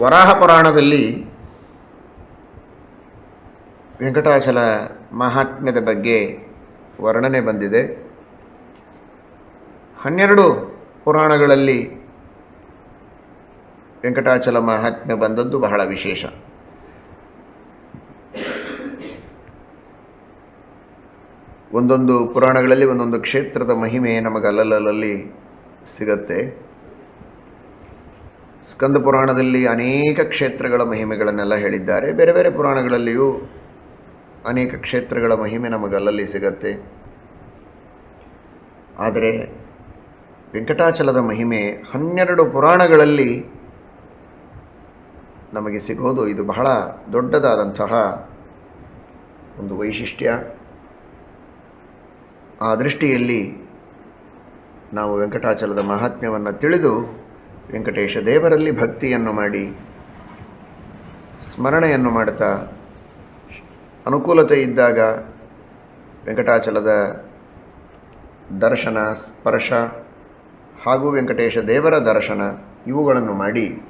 ವರಾಹ ಪುರಾಣದಲ್ಲಿ ವೆಂಕಟಾಚಲ ಮಹಾತ್ಮ್ಯದ ಬಗ್ಗೆ ವರ್ಣನೆ ಬಂದಿದೆ. ಹನ್ನೆರಡು ಪುರಾಣಗಳಲ್ಲಿ ವೆಂಕಟಾಚಲ ಮಹಾತ್ಮ್ಯ ಬಂದದ್ದು ಬಹಳ ವಿಶೇಷ. ಒಂದೊಂದು ಪುರಾಣಗಳಲ್ಲಿ ಒಂದೊಂದು ಕ್ಷೇತ್ರದ ಮಹಿಮೆ ನಮಗೆ ಅಲ್ಲಲ್ಲಲ್ಲಿ ಸಿಗತ್ತೆ. ಸ್ಕಂದ ಪುರಾಣದಲ್ಲಿ ಅನೇಕ ಕ್ಷೇತ್ರಗಳ ಮಹಿಮೆಗಳನ್ನೆಲ್ಲ ಹೇಳಿದ್ದಾರೆ. ಬೇರೆ ಬೇರೆ ಪುರಾಣಗಳಲ್ಲಿಯೂ ಅನೇಕ ಕ್ಷೇತ್ರಗಳ ಮಹಿಮೆ ನಮಗಲ್ಲಲ್ಲಿ ಸಿಗತ್ತೆ. ಆದರೆ ವೆಂಕಟಾಚಲದ ಮಹಿಮೆ ಹನ್ನೆರಡು ಪುರಾಣಗಳಲ್ಲಿ ನಮಗೆ ಸಿಗೋದು ಇದು ಬಹಳ ದೊಡ್ಡದಾದಂತಹ ಒಂದು ವೈಶಿಷ್ಟ್ಯ. ಆ ದೃಷ್ಟಿಯಲ್ಲಿ ನಾವು ವೆಂಕಟಾಚಲದ ಮಹಾತ್ಮ್ಯವನ್ನು ತಿಳಿದು ವೆಂಕಟೇಶ ದೇವರಲ್ಲಿ ಭಕ್ತಿಯನ್ನು ಮಾಡಿ, ಸ್ಮರಣೆಯನ್ನು ಮಾಡ್ತಾ, ಅನುಕೂಲತೆ ಇದ್ದಾಗ ವೆಂಕಟಾಚಲದ ದರ್ಶನ, ಸ್ಪರ್ಶ ಹಾಗೂ ವೆಂಕಟೇಶ ದೇವರ ದರ್ಶನ ಇವುಗಳನ್ನು ಮಾಡಿ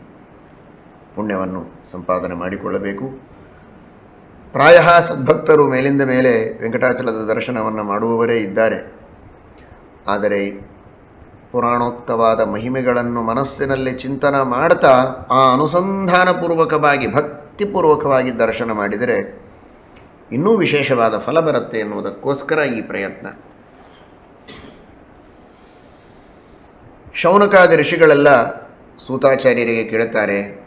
ಪುಣ್ಯವನ್ನು ಸಂಪಾದನೆ ಮಾಡಿಕೊಳ್ಳಬೇಕು. ಪ್ರಾಯ ಸದ್ಭಕ್ತರು ಮೇಲಿಂದ ಮೇಲೆ ವೆಂಕಟಾಚಲದ ದರ್ಶನವನ್ನು ಮಾಡುವವರೇ ಇದ್ದಾರೆ. ಆದರೆ ಪುರಾಣೋಕ್ತವಾದ ಮಹಿಮೆಗಳನ್ನು ಮನಸ್ಸಿನಲ್ಲಿ ಚಿಂತನ ಮಾಡ್ತಾ ಆ ಅನುಸಂಧಾನಪೂರ್ವಕವಾಗಿ, ಭಕ್ತಿಪೂರ್ವಕವಾಗಿ ದರ್ಶನ ಮಾಡಿದರೆ ಇನ್ನೂ ವಿಶೇಷವಾದ ಫಲ ಬರುತ್ತೆ ಎನ್ನುವುದಕ್ಕೋಸ್ಕರ ಈ ಪ್ರಯತ್ನ. ಶೌನಕಾದಿ ಋಷಿಗಳೆಲ್ಲ ಸೂತಾಚಾರ್ಯರಿಗೆ ಕೇಳುತ್ತಾರೆ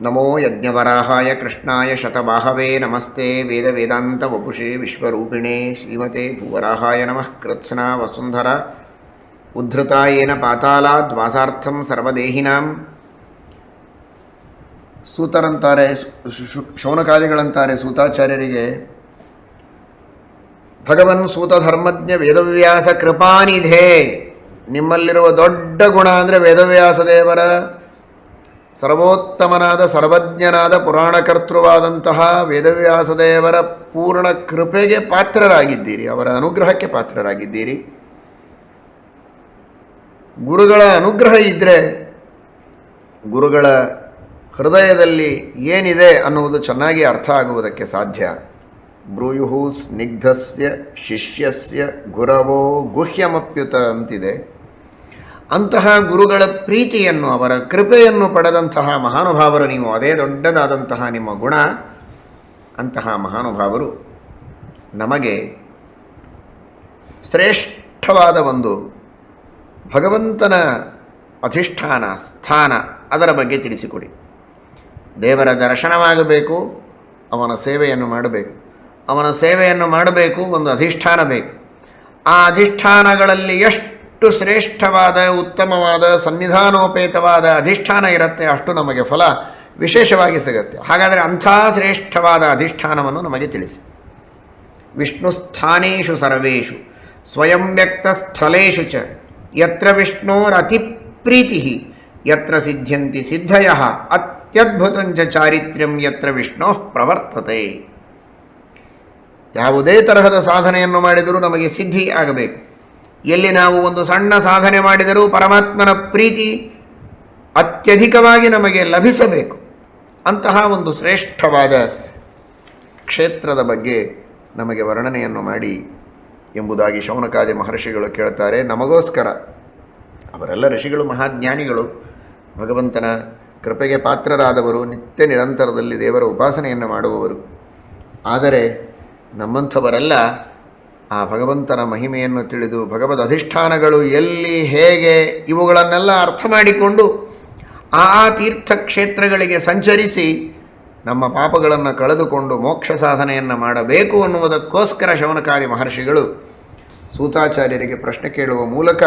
ನಮೋ ಯಜ್ಞವರಾಹಾಯ ಕೃಷ್ಣಾಯ ಶತಬಾಹವೇ ನಮಸ್ತೆ ವೇದ ವೇದಾಂತ ವಪುಷೇ ವಿಶ್ವರೂಪಿಣೇ ಶ್ರೀಮತೆ ಭೂವರಾಹಾಯ ನಮಃ ಕೃತ್ಸ್ನ ವಸುಂಧರ ಉದ್ಧೃತಾಯೇನ ಪಾತಾಲಾದ್ ವಾಸಾರ್ಥಂ ಸರ್ವದೇಹಿನಾಂ ಸೂತರಂತಾರೆ ಶೌನಕಾದಿಗಳಂತಾರೆ ಸೂತಾಚಾರ್ಯರಿಗೆ, ಭಗವನ್ ಸೂತಧರ್ಮಜ್ಞ ವೇದವ್ಯಾಸ ಕೃಪಾನಿಧೇ, ನಿಮ್ಮಲ್ಲಿರುವ ದೊಡ್ಡ ಗುಣ ಅಂದರೆ ವೇದವ್ಯಾಸ ದೇವರ ಸರ್ವೋತ್ತಮನಾದ ಸರ್ವಜ್ಞನಾದ ಪುರಾಣಕರ್ತೃವಾದಂತಹ ವೇದವ್ಯಾಸ ದೇವರ ಪೂರ್ಣ ಕೃಪೆಗೆ ಪಾತ್ರರಾಗಿದ್ದೀರಿ, ಅವರ ಅನುಗ್ರಹಕ್ಕೆ ಪಾತ್ರರಾಗಿದ್ದೀರಿ. ಗುರುಗಳ ಅನುಗ್ರಹ ಇದ್ದರೆ ಗುರುಗಳ ಹೃದಯದಲ್ಲಿ ಏನಿದೆ ಅನ್ನುವುದು ಚೆನ್ನಾಗಿ ಅರ್ಥ ಆಗುವುದಕ್ಕೆ ಸಾಧ್ಯ. ಬ್ರೂಯು ಸ್ನಿಗ್ಧಸ್ಯ ಶಿಷ್ಯಸ್ಯ ಗುರವೋ ಗುಹ್ಯಮಪ್ಯುತ ಅಂತಿದೆ. ಅಂತಹ ಗುರುಗಳ ಪ್ರೀತಿಯನ್ನು, ಅವರ ಕೃಪೆಯನ್ನು ಪಡೆದಂತಹ ಮಹಾನುಭಾವರು ನೀವು, ಅದೇ ದೊಡ್ಡದಾದಂತಹ ನಿಮ್ಮ ಗುಣ, ಅಂತಹ ಮಹಾನುಭಾವರು ನಮಗೆ ಶ್ರೇಷ್ಠವಾದ ಒಂದು ಭಗವಂತನ ಅಧಿಷ್ಠಾನ, ಸ್ಥಾನ ಅದರ ಬಗ್ಗೆ ತಿಳಿಸಿಕೊಡಿ. ದೇವರ ದರ್ಶನವಾಗಬೇಕು, ಅವನ ಸೇವೆಯನ್ನು ಮಾಡಬೇಕು. ಅವನ ಸೇವೆಯನ್ನು ಮಾಡಬೇಕು, ಒಂದು ಅಧಿಷ್ಠಾನ ಬೇಕು. ಆ ಅಧಿಷ್ಠಾನಗಳಲ್ಲಿ ಎಷ್ಟು ಶ್ರೇಷ್ಠವಾದ, ಉತ್ತಮವಾದ ಸಂವಿಧಾನೋಪೇತವಾದ ಅಧಿಷ್ಠಾನ ಇರುತ್ತೆ, ಅಷ್ಟು ನಮಗೆ ಫಲ ವಿಶೇಷವಾಗಿ ಸಿಗುತ್ತೆ. ಹಾಗಾದರೆ ಅಂಥ ಶ್ರೇಷ್ಠವಾದ ಅಧಿಷ್ಠಾನವನ್ನು ನಮಗೆ ತಿಳಿಸಿ. ವಿಷ್ಣು ಸ್ಥಾನೇಶು ಸರ್ವೇಶು, ಸ್ವಯಂ ವ್ಯಕ್ತ ಸ್ಥಳೇಶು ಚ, ಯತ್ರ ವಿಷ್ಣೋರತಿ ಪ್ರೀತಿ ಯತ್ರ ಸಿದ್ಧ್ಯಂತಿ ಸಿದ್ಧಯ ಅತ್ಯದ್ಭುತಂಚ ಚಾರಿತ್ರ್ಯಂ ಯತ್ರ ವಿಷ್ಣು ಪ್ರವರ್ತತೆ. ಯಾವುದೇ ತರಹದ ಸಾಧನೆಯನ್ನು ಮಾಡಿದರೂ ನಮಗೆ ಸಿದ್ಧಿ ಆಗಬೇಕು. ಎಲ್ಲಿ ನಾವು ಒಂದು ಸಣ್ಣ ಸಾಧನೆ ಮಾಡಿದರೂ ಪರಮಾತ್ಮನ ಪ್ರೀತಿ ಅತ್ಯಧಿಕವಾಗಿ ನಮಗೆ ಲಭಿಸಬೇಕು. ಅಂತಹ ಒಂದು ಶ್ರೇಷ್ಠವಾದ ಕ್ಷೇತ್ರದ ಬಗ್ಗೆ ನಮಗೆ ವರ್ಣನೆಯನ್ನು ಮಾಡಿ ಎಂಬುದಾಗಿ ಶೌನಕಾದಿ ಮಹರ್ಷಿಗಳು ಕೇಳ್ತಾರೆ. ನಮಗೋಸ್ಕರ ಅವರೆಲ್ಲ ಋಷಿಗಳು, ಮಹಾಜ್ಞಾನಿಗಳು, ಭಗವಂತನ ಕೃಪೆಗೆ ಪಾತ್ರರಾದವರು, ನಿತ್ಯ ನಿರಂತರದಲ್ಲಿ ದೇವರ ಉಪಾಸನೆಯನ್ನು ಮಾಡುವವರು. ಆದರೆ ನಮ್ಮಂಥವರೆಲ್ಲ ಆ ಭಗವಂತನ ಮಹಿಮೆಯನ್ನು ತಿಳಿದು ಭಗವದ್ ಅಧಿಷ್ಠಾನಗಳು ಎಲ್ಲಿ ಹೇಗೆ ಇವುಗಳನ್ನೆಲ್ಲ ಅರ್ಥ ಮಾಡಿಕೊಂಡು ಆ ತೀರ್ಥಕ್ಷೇತ್ರಗಳಿಗೆ ಸಂಚರಿಸಿ ನಮ್ಮ ಪಾಪಗಳನ್ನು ಕಳೆದುಕೊಂಡು ಮೋಕ್ಷ ಸಾಧನೆಯನ್ನು ಮಾಡಬೇಕು ಅನ್ನುವುದಕ್ಕೋಸ್ಕರ ಶವನಕಾರಿ ಮಹರ್ಷಿಗಳು ಸೂತಾಚಾರ್ಯರಿಗೆ ಪ್ರಶ್ನೆ ಕೇಳುವ ಮೂಲಕ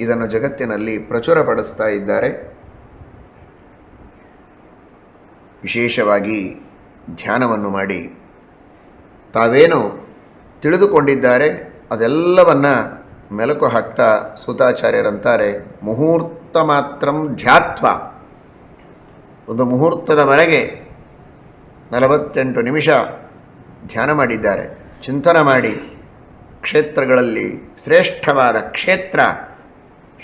ಇದನ್ನು ಜಗತ್ತಿನಲ್ಲಿ ಪ್ರಚುರಪಡಿಸ್ತಾ ಇದ್ದಾರೆ. ವಿಶೇಷವಾಗಿ ಧ್ಯಾನವನ್ನು ಮಾಡಿ ತಾವೇನು ತಿಳಿದುಕೊಂಡಿದ್ದಾರೆ. ಅದೆಲ್ಲವನ್ನು ಮೆಲುಕು ಹಾಕ್ತಾ ಸೂತಾಚಾರ್ಯರಂತಾರೆ. ಮುಹೂರ್ತ ಮಾತ್ರಂ ಧ್ಯಾತ್ವ. ಒಂದು ಮುಹೂರ್ತದವರೆಗೆ ನಲವತ್ತೆಂಟು ನಿಮಿಷ ಧ್ಯಾನ ಮಾಡಿದ್ದಾರೆ. ಚಿಂತನ ಮಾಡಿ. ಕ್ಷೇತ್ರಗಳಲ್ಲಿ ಶ್ರೇಷ್ಠವಾದ ಕ್ಷೇತ್ರ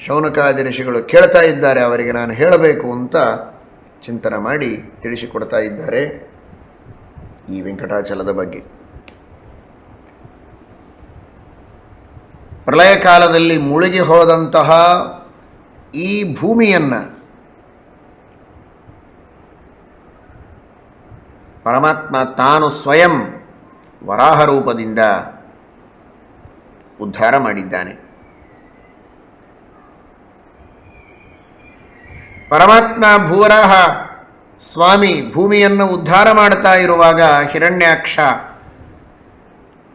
ಶೌನಕಾದಿ ಋಷಿಗಳು ಕೇಳ್ತಾ ಇದ್ದಾರೆ. ಅವರಿಗೆ ನಾನು ಹೇಳಬೇಕು ಅಂತ ಚಿಂತನೆ ಮಾಡಿ ತಿಳಿಸಿಕೊಡ್ತಾ ಇದ್ದಾರೆ ಈ ವೆಂಕಟಾಚಲದ ಬಗ್ಗೆ. ಪ್ರಳಯ ಕಾಲದಲ್ಲಿ ಮುಳುಗಿ ಹೋದಂತಹ ಈ ಭೂಮಿಯನ್ನು ಪರಮಾತ್ಮ ತಾನು ಸ್ವಯಂ ವರಾಹ ರೂಪದಿಂದ ಉದ್ಧಾರ ಮಾಡಿದ್ದಾನೆ. ಪರಮಾತ್ಮ ಭೂವರಾಹ ಸ್ವಾಮಿ ಭೂಮಿಯನ್ನು ಉದ್ಧಾರ ಮಾಡ್ತಾ ಇರುವಾಗ ಹಿರಣ್ಯಾಕ್ಷ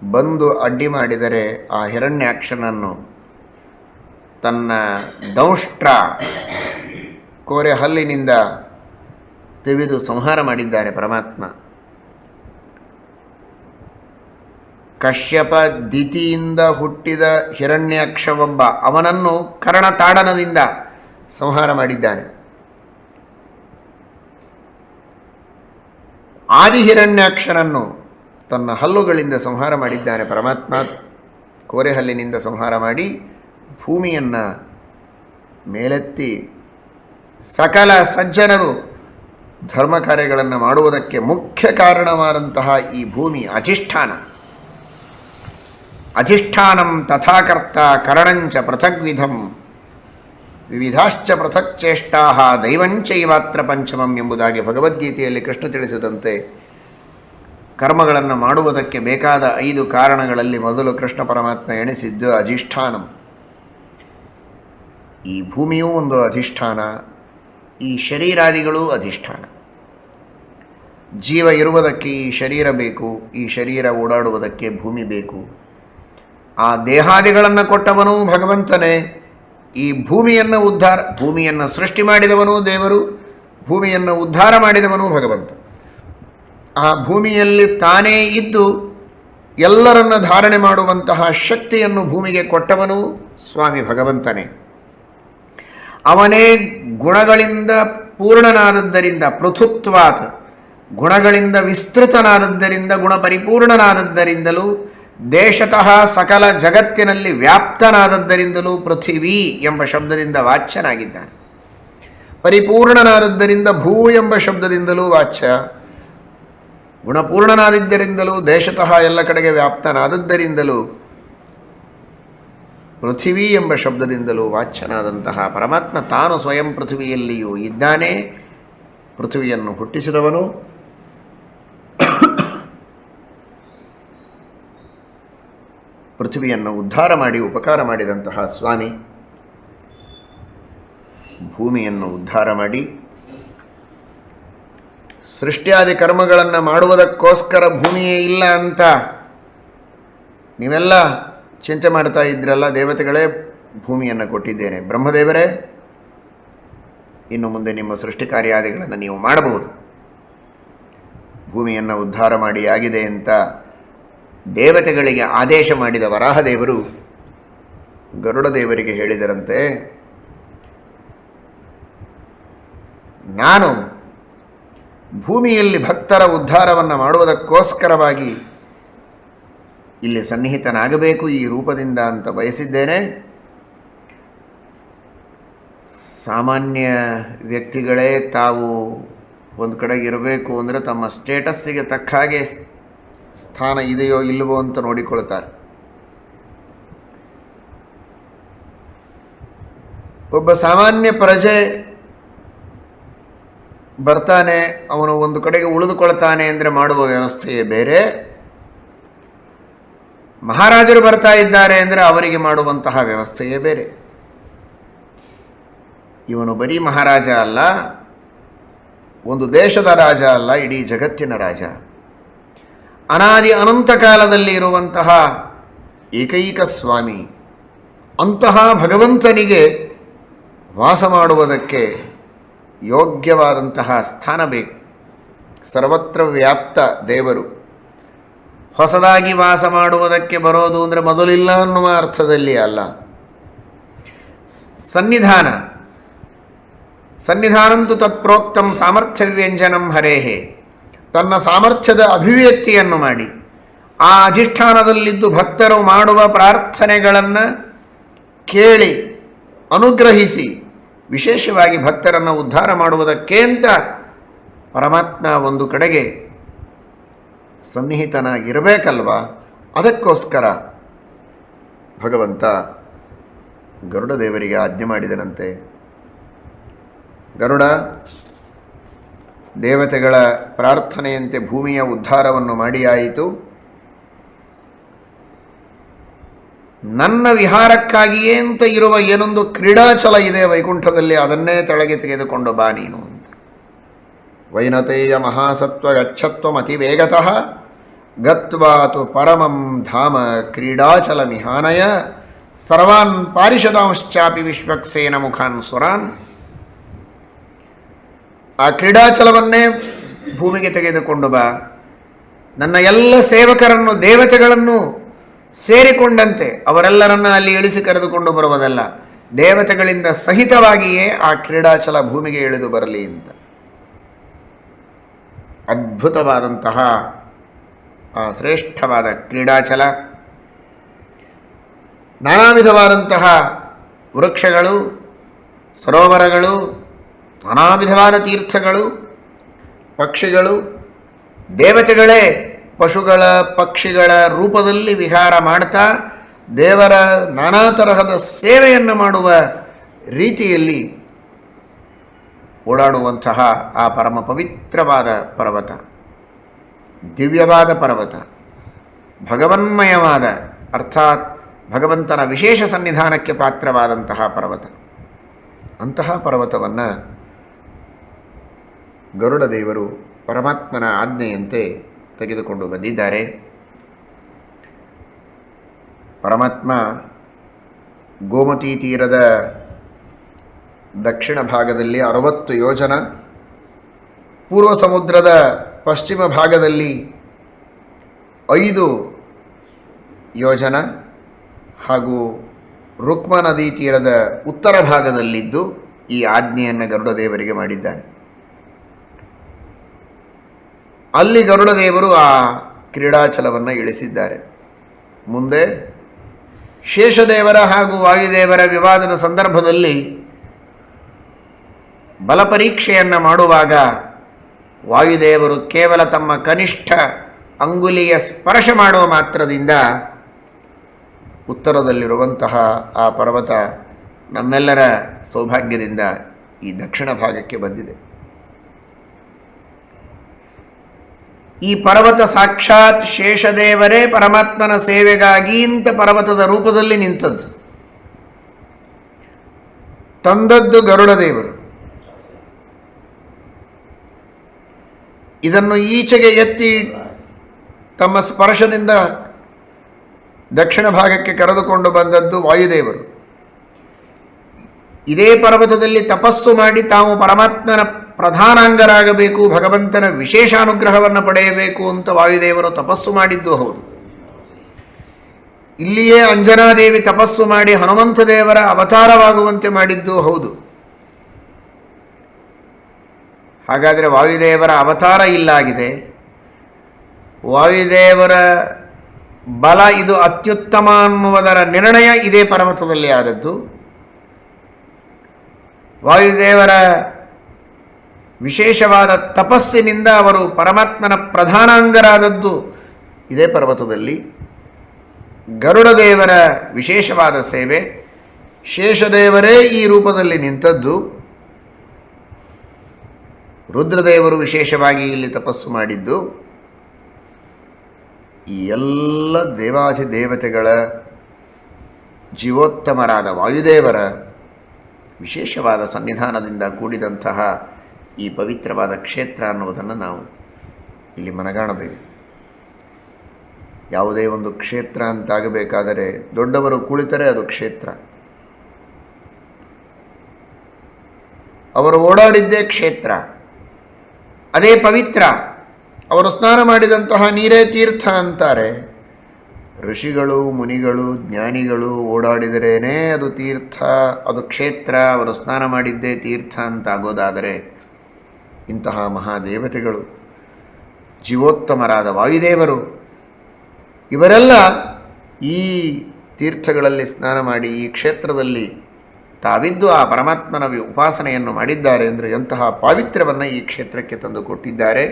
ಬಂದು ಅಡ್ಡಿ ಮಾಡಿದರೆ ಆ ಹಿರಣ್ಯಾಕ್ಷನನ್ನು ತನ್ನ ದೌಷ್ಟ್ರ ಕೋರೆ ಹಲ್ಲಿನಿಂದ ತೆಗೆದು ಸಂಹಾರ ಮಾಡಿದ್ದಾರೆ ಪರಮಾತ್ಮ. ಕಶ್ಯಪ ದಿತಿಯಿಂದ ಹುಟ್ಟಿದ ಹಿರಣ್ಯಾಕ್ಷವೆಂಬ ಅವನನ್ನು ಕರ್ಣತಾಡನದಿಂದ ಸಂಹಾರ ಮಾಡಿದ್ದಾನೆ. ಆದಿಹಿರಣ್ಯಾಕ್ಷನನ್ನು ತನ್ನ ಹಲ್ಲುಗಳಿಂದ ಸಂಹಾರ ಮಾಡಿದ್ದಾನೆ ಪರಮಾತ್ಮ ಕೋರೆ ಹಲ್ಲಿನಿಂದ ಸಂಹಾರ ಮಾಡಿ ಭೂಮಿಯನ್ನು ಮೇಲೆತ್ತಿ ಸಕಲ ಸಜ್ಜನರು ಧರ್ಮ ಕಾರ್ಯಗಳನ್ನು ಮಾಡುವುದಕ್ಕೆ ಮುಖ್ಯ ಕಾರಣವಾದಂತಹ ಈ ಭೂಮಿ ಅಧಿಷ್ಠಾನ. ಅಧಿಷ್ಠಾನಂ ತಥಾಕರ್ತ ಕರಣಂಚ ಪೃಥಗ್ವಿಧಂ ವಿವಿಧಾಶ್ಚ ಪೃಥಕ್ ಚೇಷ್ಟಾ ದೈವಂಚೈವಾತ್ರ ಪಂಚಮಂ ಎಂಬುದಾಗಿ ಭಗವದ್ಗೀತೆಯಲ್ಲಿ ಕೃಷ್ಣ ತಿಳಿಸಿದಂತೆ ಕರ್ಮಗಳನ್ನು ಮಾಡುವುದಕ್ಕೆ ಬೇಕಾದ ಐದು ಕಾರಣಗಳಲ್ಲಿ ಮೊದಲು ಕೃಷ್ಣ ಪರಮಾತ್ಮ ಎಣಿಸಿದ್ದು ಅಧಿಷ್ಠಾನಂ. ಈ ಭೂಮಿಯೂ ಒಂದು ಅಧಿಷ್ಠಾನ, ಈ ಶರೀರಾದಿಗಳೂ ಅಧಿಷ್ಠಾನ. ಜೀವ ಇರುವುದಕ್ಕೆ ಈ ಶರೀರ ಬೇಕು, ಈ ಶರೀರ ಓಡಾಡುವುದಕ್ಕೆ ಭೂಮಿ ಬೇಕು. ಆ ದೇಹಾದಿಗಳನ್ನು ಕೊಟ್ಟವನು ಭಗವಂತನೇ, ಈ ಭೂಮಿಯನ್ನು ಉದ್ಧಾರ, ಭೂಮಿಯನ್ನು ಸೃಷ್ಟಿ ಮಾಡಿದವನು ದೇವರು, ಭೂಮಿಯನ್ನು ಉದ್ಧಾರ ಮಾಡಿದವನು ಭಗವಂತ. ಆ ಭೂಮಿಯಲ್ಲಿ ತಾನೇ ಇದ್ದು ಎಲ್ಲರನ್ನ ಧಾರಣೆ ಮಾಡುವಂತಹ ಶಕ್ತಿಯನ್ನು ಭೂಮಿಗೆ ಕೊಟ್ಟವನು ಸ್ವಾಮಿ ಭಗವಂತನೇ. ಅವನೇ ಗುಣಗಳಿಂದ ಪೂರ್ಣನಾದದ್ದರಿಂದ, ಪೃಥುತ್ವಾತ್ ಗುಣಗಳಿಂದ ವಿಸ್ತೃತನಾದದ್ದರಿಂದ ಗುಣ ಪರಿಪೂರ್ಣನಾದದ್ದರಿಂದಲೂ ದೇಶತಃ ಸಕಲ ಜಗತ್ತಿನಲ್ಲಿ ವ್ಯಾಪ್ತನಾದದ್ದರಿಂದಲೂ ಪೃಥಿವಿ ಎಂಬ ಶಬ್ದದಿಂದ ವಾಚ್ಯನಾಗಿದ್ದಾನೆ. ಪರಿಪೂರ್ಣನಾದದ್ದರಿಂದ ಭೂ ಎಂಬ ಶಬ್ದದಿಂದಲೂ ವಾಚ್ಯ. ಗುಣಪೂರ್ಣನಾದಿದ್ದರಿಂದಲೂ ದೇಶತಃ ಎಲ್ಲ ಕಡೆಗೆ ವ್ಯಾಪ್ತನಾದದ್ದರಿಂದಲೂ, ಪೃಥಿವಿ ಎಂಬ ಶಬ್ದದಿಂದಲೂ ವಾಚ್ಯನಾದಂತಹ ಪರಮಾತ್ಮ ತಾನು ಸ್ವಯಂ ಪೃಥ್ವಿಯಲ್ಲಿಯೂ ಇದ್ದಾನೆ. ಪೃಥ್ವಿಯನ್ನು ಹುಟ್ಟಿಸಿದವನು. ಪೃಥ್ವಿಯನ್ನು ಉದ್ಧಾರ ಮಾಡಿ, ಉಪಕಾರ ಮಾಡಿದಂತಹ ಸ್ವಾಮಿ ಭೂಮಿಯನ್ನು ಉದ್ಧಾರ ಮಾಡಿ ಸೃಷ್ಟಿಯಾದಿ ಕರ್ಮಗಳನ್ನು ಮಾಡುವುದಕ್ಕೋಸ್ಕರ ಭೂಮಿಯೇ ಇಲ್ಲ ಅಂತ ನೀವೆಲ್ಲ ಚಿಂತೆ ಮಾಡ್ತಾ ಇದ್ರಲ್ಲ, ದೇವತೆಗಳೇ ಭೂಮಿಯನ್ನು ಕೊಟ್ಟಿದ್ದೇನೆ. ಬ್ರಹ್ಮದೇವರೇ, ಇನ್ನು ಮುಂದೆ ನಿಮ್ಮ ಸೃಷ್ಟಿ ಕಾರ್ಯಾದಿಗಳನ್ನು ನೀವು ಮಾಡಬಹುದು. ಭೂಮಿಯನ್ನು ಉದ್ಧಾರ ಮಾಡಿ ಆಗಿದೆ ಅಂತ ದೇವತೆಗಳಿಗೆ ಆದೇಶ ಮಾಡಿದ ವರಾಹದೇವರು ಗರುಡ ದೇವರಿಗೆ ಹೇಳಿದರಂತೆ, ನಾನು ಭೂಮಿಯಲ್ಲಿ ಭಕ್ತರ ಉದ್ಧಾರವನ್ನು ಮಾಡುವುದಕ್ಕೋಸ್ಕರವಾಗಿ ಇಲ್ಲಿ ಸನ್ನಿಹಿತನಾಗಬೇಕು ಈ ರೂಪದಿಂದ ಅಂತ ಬಯಸಿದ್ದೇನೆ. ಸಾಮಾನ್ಯ ವ್ಯಕ್ತಿಗಳೇ ತಾವು ಒಂದು ಕಡೆಗೆ ಇರಬೇಕು ಅಂದರೆ ತಮ್ಮ ಸ್ಟೇಟಸ್ಸಿಗೆ ತಕ್ಕ ಹಾಗೆ ಸ್ಥಾನ ಇದೆಯೋ ಇಲ್ಲವೋ ಅಂತ ನೋಡಿಕೊಳ್ತಾರೆ. ಒಬ್ಬ ಸಾಮಾನ್ಯ ಪ್ರಜೆ ಬರ್ತಾನೆ, ಅವನು ಒಂದು ಕಡೆಗೆ ಉಳಿದುಕೊಳ್ತಾನೆ ಅಂದರೆ ಮಾಡುವ ವ್ಯವಸ್ಥೆಯೇ ಬೇರೆ. ಮಹಾರಾಜರು ಬರ್ತಾ ಇದ್ದಾರೆ ಅಂದರೆ ಅವರಿಗೆ ಮಾಡುವಂತಹ ವ್ಯವಸ್ಥೆಯೇ ಬೇರೆ. ಇವನು ಬರೀ ಮಹಾರಾಜ ಅಲ್ಲ, ಒಂದು ದೇಶದ ರಾಜ ಅಲ್ಲ, ಇಡೀ ಜಗತ್ತಿನ ರಾಜ. ಅನಾದಿ ಅನಂತ ಕಾಲದಲ್ಲಿ ಇರುವಂತಹ ಏಕೈಕ ಸ್ವಾಮಿ, ಅಂತಹ ಭಗವಂತನಿಗೆ ವಾಸ ಮಾಡುವುದಕ್ಕೆ ಯೋಗ್ಯವಾದಂತಹ ಸ್ಥಾನ ಬೇಕು. ಸರ್ವತ್ರ ವ್ಯಾಪ್ತ ದೇವರು. ಹೊಸದಾಗಿ ವಾಸ ಮಾಡುವುದಕ್ಕೆ ಬರೋದು ಅಂದರೆ ಮೊದಲಿಲ್ಲ ಅನ್ನುವ ಅರ್ಥದಲ್ಲಿ ಅಲ್ಲ. ಸನ್ನಿಧಾನ. ಸನ್ನಿಧಾನಂತು ತತ್ಪ್ರೋಕ್ತಂ ಸಾಮರ್ಥ್ಯ ವ್ಯಂಜನಂ ಹರೇಹೇ. ತನ್ನ ಸಾಮರ್ಥ್ಯದ ಅಭಿವ್ಯಕ್ತಿಯನ್ನು ಮಾಡಿ. ಆ ಅಧಿಷ್ಠಾನದಲ್ಲಿದ್ದು ಭಕ್ತರು ಮಾಡುವ ಪ್ರಾರ್ಥನೆಗಳನ್ನು ಕೇಳಿ, ಅನುಗ್ರಹಿಸಿ ವಿಶೇಷವಾಗಿ ಭಕ್ತರನ್ನು ಉದ್ಧಾರ ಮಾಡುವುದಕ್ಕೆ ಅಂತ ಪರಮಾತ್ಮ ಒಂದು ಕಡೆಗೆ ಸನ್ನಿಹಿತನಾಗಿರಬೇಕಲ್ವ? ಅದಕ್ಕೋಸ್ಕರ ಭಗವಂತ ಗರುಡ ದೇವರಿಗೆ ಆಜ್ಞೆ ಮಾಡಿದನಂತೆ. ಗರುಡ, ದೇವತೆಗಳ ಪ್ರಾರ್ಥನೆಯಂತೆ ಭೂಮಿಯ ಉದ್ಧಾರವನ್ನು ಮಾಡಿಯಾಯಿತು. ನನ್ನ ವಿಹಾರಕ್ಕಾಗಿಯೇ ಅಂತ ಇರುವ ಏನೊಂದು ಕ್ರೀಡಾಚಲ ಇದೆ ವೈಕುಂಠದಲ್ಲಿ, ಅದನ್ನೇ ತೆಳಗೆ ತೆಗೆದುಕೊಂಡು ಬಾ ನೀನು ಅಂತ. ವೈನತೇಯ ಮಹಾಸತ್ವ ಗಚ್ಚತ್ವ ಅತಿ ವೇಗತಃ ಗತ್ವಾತು ಪರಮಂ ಧಾಮ ಕ್ರೀಡಾಚಲ ಮಿಹಾನಯ ಸರ್ವಾನ್ ಪಾರಿಷದಾಂಶ್ಚಾಪಿ ವಿಶ್ವಕ್ಸೇನ ಮುಖಾನ್ ಸುರಾನ್. ಆ ಕ್ರೀಡಾಚಲವನ್ನೇ ಭೂಮಿಗೆ ತೆಗೆದುಕೊಂಡು ಬಾ. ನನ್ನ ಎಲ್ಲ ಸೇವಕರನ್ನು, ದೇವತೆಗಳನ್ನು ಸೇರಿಕೊಂಡಂತೆ ಅವರೆಲ್ಲರನ್ನ ಅಲ್ಲಿ ಇಳಿಸಿ ಕರೆದುಕೊಂಡು ಬರುವುದಲ್ಲ, ದೇವತೆಗಳಿಂದ ಸಹಿತವಾಗಿಯೇ ಆ ಕ್ರೀಡಾಚಲ ಭೂಮಿಗೆ ಇಳಿದು ಬರಲಿ ಅಂತ. ಅದ್ಭುತವಾದಂತಹ ಆ ಶ್ರೇಷ್ಠವಾದ ಕ್ರೀಡಾಚಲ. ನಾನಾ ವಿಧವಾದಂತಹ ವೃಕ್ಷಗಳು, ಸರೋವರಗಳು ನಾನಾ ವಿಧವಾದ ತೀರ್ಥಗಳು, ಪಕ್ಷಿಗಳು, ದೇವತೆಗಳೇ ಪಶುಗಳ ಪಕ್ಷಿಗಳ ರೂಪದಲ್ಲಿ ವಿಹಾರ ಮಾಡ್ತಾ ದೇವರ ನಾನಾ ತರಹದ ಸೇವೆಯನ್ನು ಮಾಡುವ ರೀತಿಯಲ್ಲಿ ಓಡಾಡುವಂತಹ ಆ ಪರಮ ಪವಿತ್ರವಾದ ಪರ್ವತ, ದಿವ್ಯವಾದ ಪರ್ವತ, ಭಗವನ್ಮಯವಾದ, ಅರ್ಥಾತ್ ಭಗವಂತನ ವಿಶೇಷ ಸನ್ನಿಧಾನಕ್ಕೆ ಪಾತ್ರವಾದಂತಹ ಪರ್ವತ. ಅಂತಹ ಪರ್ವತವನ್ನು ಗರುಡ ದೇವರು ಪರಮಾತ್ಮನ ಆಜ್ಞೆಯಂತೆ ತೆಗೆದುಕೊಂಡು ಬಂದಿದ್ದಾರೆ. ಪರಮಾತ್ಮ ಗೋಮತಿ ತೀರದ ದಕ್ಷಿಣ ಭಾಗದಲ್ಲಿ ಅರವತ್ತು ಯೋಜನ, ಪೂರ್ವ ಸಮುದ್ರದ ಪಶ್ಚಿಮ ಭಾಗದಲ್ಲಿ ಐದು ಯೋಜನ ಹಾಗೂ ರುಕ್ಮ ನದಿ ತೀರದ ಉತ್ತರ ಭಾಗದಲ್ಲಿದ್ದು ಈ ಆಜ್ಞೆಯನ್ನು ಗರುಡದೇವರಿಗೆ ಮಾಡಿದ್ದಾನೆ. ಅಲ್ಲಿ ಗರುಡ ದೇವರು ಆ ಕ್ರೀಡಾಚಲವನ್ನು ಇಳಿಸಿದ್ದಾರೆ. ಮುಂದೆ ಶೇಷದೇವರ ಹಾಗೂ ವಾಯುದೇವರ ವಿವಾದದ ಸಂದರ್ಭದಲ್ಲಿ ಬಲಪರೀಕ್ಷೆಯನ್ನು ಮಾಡುವಾಗ ವಾಯುದೇವರು ಕೇವಲ ತಮ್ಮ ಕನಿಷ್ಠ ಅಂಗುಲಿಯ ಸ್ಪರ್ಶ ಮಾಡುವ ಮಾತ್ರದಿಂದ ಉತ್ತರದಲ್ಲಿರುವಂತಹ ಆ ಪರ್ವತ ನಮ್ಮೆಲ್ಲರ ಸೌಭಾಗ್ಯದಿಂದ ಈ ದಕ್ಷಿಣ ಭಾಗಕ್ಕೆ ಬಂದಿದೆ. ಈ ಪರ್ವತ ಸಾಕ್ಷಾತ್ ಶೇಷದೇವರೇ ಪರಮಾತ್ಮನ ಸೇವೆಗಾಗಿ ಇಂಥ ಪರ್ವತದ ರೂಪದಲ್ಲಿ ನಿಂತದ್ದು. ತಂದದ್ದು ಗರುಡ ದೇವರು ಇದನ್ನು ಈಚೆಗೆ ಎತ್ತಿ ತಮ್ಮ ಸ್ಪರ್ಶದಿಂದ ದಕ್ಷಿಣ ಭಾಗಕ್ಕೆ ಕರೆದುಕೊಂಡು ಬಂದದ್ದು ವಾಯುದೇವರು. ಇದೇ ಪರ್ವತದಲ್ಲಿ ತಪಸ್ಸು ಮಾಡಿ ತಾವು ಪರಮಾತ್ಮನ ಪ್ರಧಾನಾಂಗರಾಗಬೇಕು, ಭಗವಂತನ ವಿಶೇಷ ಅನುಗ್ರಹವನ್ನು ಪಡೆಯಬೇಕು ಅಂತ ವಾಯುದೇವರು ತಪಸ್ಸು ಮಾಡಿದ್ದು ಹೌದು. ಇಲ್ಲಿಯೇ ಅಂಜನಾದೇವಿ ತಪಸ್ಸು ಮಾಡಿ ಹನುಮಂತ ದೇವರ ಅವತಾರವಾಗುವಂತೆ ಮಾಡಿದ್ದು ಹೌದು. ಹಾಗಾದರೆ ವಾಯುದೇವರ ಅವತಾರ ಇಲ್ಲಾಗಿದೆ. ವಾಯುದೇವರ ಬಲ ಇದು ಅತ್ಯುತ್ತಮ ಅನ್ನುವುದರ ನಿರ್ಣಯ ಇದೇ ಪರ್ವತದಲ್ಲಿ ಆದದ್ದು. ವಾಯುದೇವರ ವಿಶೇಷವಾದ ತಪಸ್ಸಿನಿಂದ ಅವರು ಪರಮಾತ್ಮನ ಪ್ರಧಾನಾಂಗರಾದದ್ದು. ಇದೇ ಪರ್ವತದಲ್ಲಿ ಗರುಡದೇವರ ವಿಶೇಷವಾದ ಸೇವೆ. ಶೇಷದೇವರೇ ಈ ರೂಪದಲ್ಲಿ ನಿಂತದ್ದು. ರುದ್ರದೇವರು ವಿಶೇಷವಾಗಿ ಇಲ್ಲಿ ತಪಸ್ಸು ಮಾಡಿದ್ದು. ಈ ಎಲ್ಲ ದೇವಾಧಿ ದೇವತೆಗಳ ಜೀವೋತ್ತಮರಾದ ವಾಯುದೇವರ ವಿಶೇಷವಾದ ಸನ್ನಿಧಾನದಿಂದ ಕೂಡಿದಂತಹ ಈ ಪವಿತ್ರವಾದ ಕ್ಷೇತ್ರ ಅನ್ನುವುದನ್ನು ನಾವು ಇಲ್ಲಿ ಮನಗಾಣಬೇಕು. ಯಾವುದೇ ಒಂದು ಕ್ಷೇತ್ರ ಅಂತಾಗಬೇಕಾದರೆ ದೊಡ್ಡವರು ಕುಳಿತರೆ ಅದು ಕ್ಷೇತ್ರ. ಅವರು ಓಡಾಡಿದ್ದೇ ಕ್ಷೇತ್ರ. ಅದೇ ಪವಿತ್ರ. ಅವರು ಸ್ನಾನ ಮಾಡಿದಂತಹ ನೀರೇ ತೀರ್ಥ ಅಂತಾರೆ. ಋಷಿಗಳು, ಮುನಿಗಳು, ಜ್ಞಾನಿಗಳು ಓಡಾಡಿದರೇನೇ ಅದು ತೀರ್ಥ, ಅದು ಕ್ಷೇತ್ರ. ಅವರು ಸ್ನಾನ ಮಾಡಿದ್ದೇ ತೀರ್ಥ ಅಂತ ಆಗೋದಾದರೆ ಇಂತಹ ಮಹಾದೇವತೆಗಳು, ಜೀವೋತ್ತಮರಾದ ವಾಯುದೇವರು, ಇವರೆಲ್ಲ ಈ ತೀರ್ಥಗಳಲ್ಲಿ ಸ್ನಾನ ಮಾಡಿ ಈ ಕ್ಷೇತ್ರದಲ್ಲಿ ತಾವಿದ್ದು ಆ ಪರಮಾತ್ಮನ ಉಪಾಸನೆಯನ್ನು ಮಾಡಿದ್ದಾರೆ ಅಂದರೆ ಎಂತಹ ಪಾವಿತ್ರ್ಯವನ್ನು ಈ ಕ್ಷೇತ್ರಕ್ಕೆ ತಂದು ಕೊಟ್ಟಿದ್ದಾರೆ.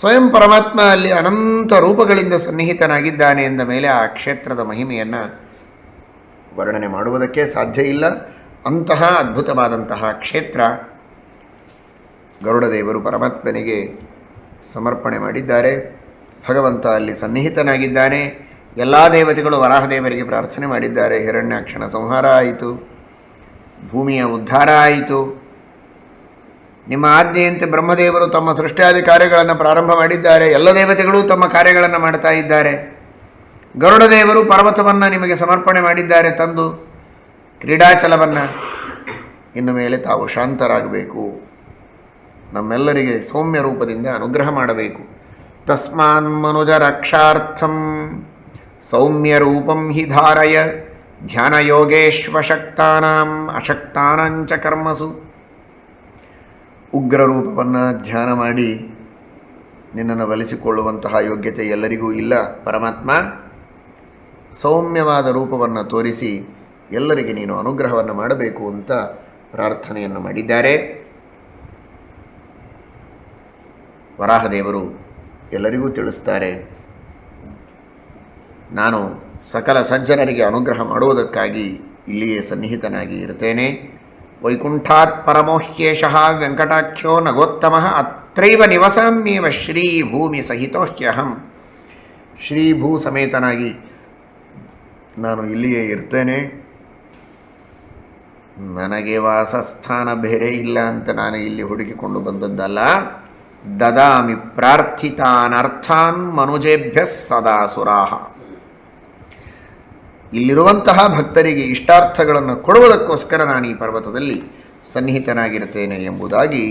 ಸ್ವಯಂ ಪರಮಾತ್ಮ ಅಲ್ಲಿ ಅನಂತ ರೂಪಗಳಿಂದ ಸನ್ನಿಹಿತನಾಗಿದ್ದಾನೆ ಎಂದ ಮೇಲೆ ಆ ಕ್ಷೇತ್ರದ ಮಹಿಮೆಯನ್ನು ವರ್ಣನೆ ಮಾಡುವುದಕ್ಕೆ ಸಾಧ್ಯ ಇಲ್ಲ. ಅಂತಹ ಅದ್ಭುತವಾದಂತಹ ಕ್ಷೇತ್ರ ಗರುಡದೇವರು ಪರಮಾತ್ಮನಿಗೆ ಸಮರ್ಪಣೆ ಮಾಡಿದ್ದಾರೆ. ಭಗವಂತ ಅಲ್ಲಿ ಸನ್ನಿಹಿತನಾಗಿದ್ದಾನೆ. ಎಲ್ಲ ದೇವತೆಗಳು ವರಾಹದೇವರಿಗೆ ಪ್ರಾರ್ಥನೆ ಮಾಡಿದ್ದಾರೆ. ಹಿರಣ್ಯಾಕ್ಷಣ ಸಂಹಾರ ಆಯಿತು. ಭೂಮಿಯ ಉದ್ಧಾರ ಆಯಿತು. ನಿಮ್ಮ ಆಜ್ಞೆಯಂತೆ ಬ್ರಹ್ಮದೇವರು ತಮ್ಮ ಸೃಷ್ಟಿಯಾದಿ ಕಾರ್ಯಗಳನ್ನು ಪ್ರಾರಂಭ ಮಾಡಿದ್ದಾರೆ. ಎಲ್ಲ ದೇವತೆಗಳು ತಮ್ಮ ಕಾರ್ಯಗಳನ್ನು ಮಾಡ್ತಾ ಇದ್ದಾರೆ. ಗರುಡದೇವರು ಪರ್ವತವನ್ನು ನಿಮಗೆ ಸಮರ್ಪಣೆ ಮಾಡಿದ್ದಾರೆ. ತಂದು ಕ್ರೀಡಾಚಲವನ್ನು ಇನ್ನು ಮೇಲೆ ತಾವು ಶಾಂತರಾಗಬೇಕು. ನಮ್ಮೆಲ್ಲರಿಗೆ ಸೌಮ್ಯ ರೂಪದಿಂದ ಅನುಗ್ರಹ ಮಾಡಬೇಕು. ತಸ್ಮಾನ್ ಮನುಜ ರಕ್ಷಾರ್ಥಂ ಸೌಮ್ಯ ರೂಪಂ ಹಿ ಧಾರಯ. ಧ್ಯಾನ ಅಶಕ್ತಾನಾಂಚ ಕರ್ಮಸು. ಉಗ್ರ ರೂಪವನ್ನು ಧ್ಯಾನ ಮಾಡಿ ನಿನ್ನನ್ನು ಬಲಿಸಿಕೊಳ್ಳುವಂತಹ ಯೋಗ್ಯತೆ ಎಲ್ಲರಿಗೂ ಇಲ್ಲ, ಪರಮಾತ್ಮ. ಸೌಮ್ಯವಾದ ರೂಪವನ್ನು ತೋರಿಸಿ ಎಲ್ಲರಿಗೆ ನೀನು ಅನುಗ್ರಹವನ್ನು ಮಾಡಬೇಕು ಅಂತ ಪ್ರಾರ್ಥನೆಯನ್ನು ಮಾಡಿದ್ದಾರೆ. ವರಾಹದೇವರು ಎಲ್ಲರಿಗೂ ತಿಳಿಸ್ತಾರೆ. ನಾನು ಸಕಲ ಸಜ್ಜನರಿಗೆ ಅನುಗ್ರಹ ಮಾಡುವುದಕ್ಕಾಗಿ ಇಲ್ಲಿಯೇ ಸನ್ನಿಹಿತನಾಗಿ ಇರ್ತೇನೆ ವೈಕುಂಠಾತ್ ಪರಮೋಹ್ಯೇಷಃ ವೆಂಕಟಾಖ್ಯೋ ನಗೋತ್ತಮ ಅತ್ರೈವ ನಿವಸಾಮ್ಯೇವ ಶ್ರೀ ಭೂಮಿ ಸಹಿತೋಹ್ಯಹಂ. ಶ್ರೀ ಭೂ ಸಮೇತನಾಗಿ ನಾನು ಇಲ್ಲಿಯೇ ಇರ್ತೇನೆ. ನನಗೆ ವಾಸಸ್ಥಾನ ಬೇರೆ ಇಲ್ಲ ಅಂತ ನಾನು ಇಲ್ಲಿ ಹುಡುಕಿಕೊಂಡು ಬಂದದ್ದಲ್ಲ. ದದಾಮಿ ಪ್ರಾರ್ಥಿತಾನರ್ಥಾನ್ ಮನುಜೇಭ್ಯ ಸದಾ ಸುರಾಹ ಇಲ್ಲಿರುವಂತಹ ಭಕ್ತರಿಗೆ ಇಷ್ಟಾರ್ಥಗಳನ್ನು ಕೊಡುವುದಕ್ಕೋಸ್ಕರ ನಾನು ಈ ಪರ್ವತದಲ್ಲಿ ಸನ್ನಿಹಿತನಾಗಿರುತ್ತೇನೆ ಎಂಬುದಾಗಿ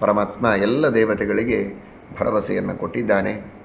ಪರಮಾತ್ಮ ಎಲ್ಲ ದೇವತೆಗಳಿಗೆ ಭರವಸೆಯನ್ನು ಕೊಟ್ಟಿದ್ದಾನೆ.